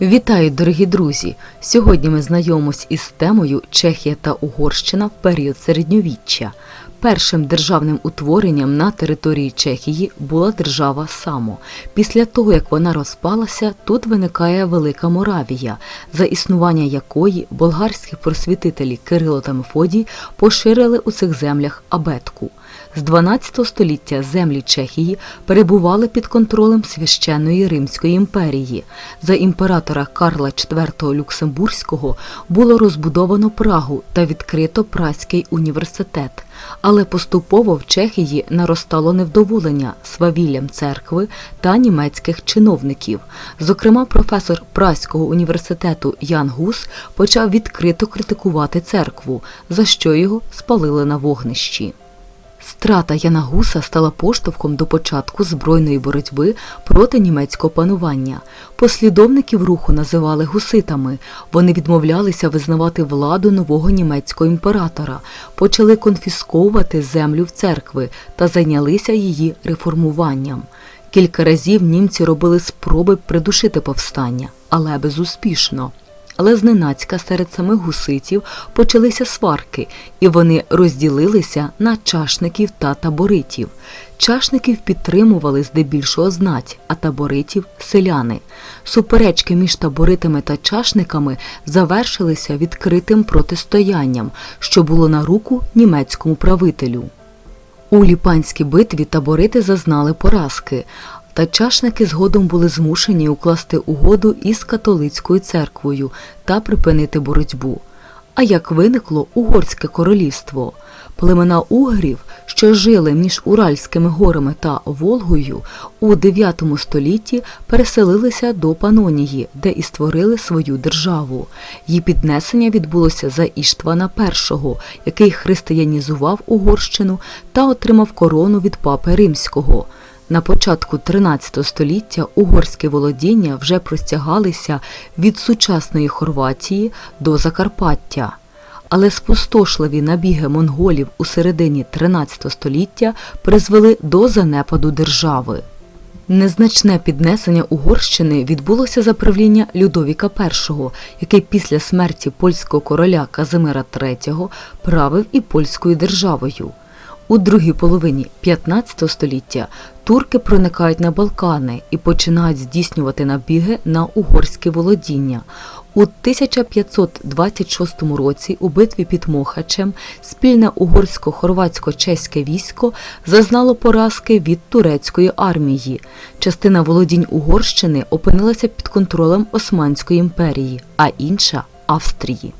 Вітаю, дорогі друзі! Сьогодні ми знайомимось із темою Чехія та Угорщина в період середньовіччя. Першим державним утворенням на території Чехії була держава Само. Після того, як вона розпалася, тут виникає Велика Моравія, за існування якої болгарські просвітителі Кирило та Мефодій поширили у цих землях абетку. З 12 століття землі Чехії перебували під контролем священної Римської імперії. За імператора Карла IV Люксембурзького було розбудовано Прагу та відкрито Празький університет. Але поступово в Чехії наростало невдоволення свавіллям церкви та німецьких чиновників. Зокрема, професор Празького університету Ян Гус почав відкрито критикувати церкву, за що його спалили на вогнищі. Страта Яна Гуса стала поштовхом до початку збройної боротьби проти німецького панування. Послідовників руху називали гуситами. Вони відмовлялися визнавати владу нового німецького імператора, почали конфісковувати землю в церкви та зайнялися її реформуванням. Кілька разів німці робили спроби придушити повстання, але безуспішно. Але зненацька серед самих гуситів почалися сварки, і вони розділилися на чашників та таборитів. Чашників підтримували здебільшого знать, а таборитів селяни. Суперечки між таборитами та чашниками завершилися відкритим протистоянням, що було на руку німецькому правителю. У Ліпанській битві таборити зазнали поразки, та чашники згодом були змушені укласти угоду із католицькою церквою та припинити боротьбу. А як виникло Угорське королівство? Племена угрів, що жили між Уральськими горами та Волгою, у IX столітті переселилися до Панонії, де і створили свою державу. Її піднесення відбулося за Іштвана І, який християнізував Угорщину та отримав корону від папи Римського. На початку 13 століття угорські володіння вже простягалися від сучасної Хорватії до Закарпаття. Але спустошливі набіги монголів у середині 13 століття призвели до занепаду держави. Незначне піднесення Угорщини відбулося за правління Людовіка І, який після смерті польського короля Казимира III правив і польською державою. У другій половині 15 століття турки проникають на Балкани і починають здійснювати набіги на угорське володіння. У 1526 році у битві під Мохачем спільне угорсько-хорватсько-чеське військо зазнало поразки від турецької армії. Частина володінь Угорщини опинилася під контролем Османської імперії, а інша Австрії.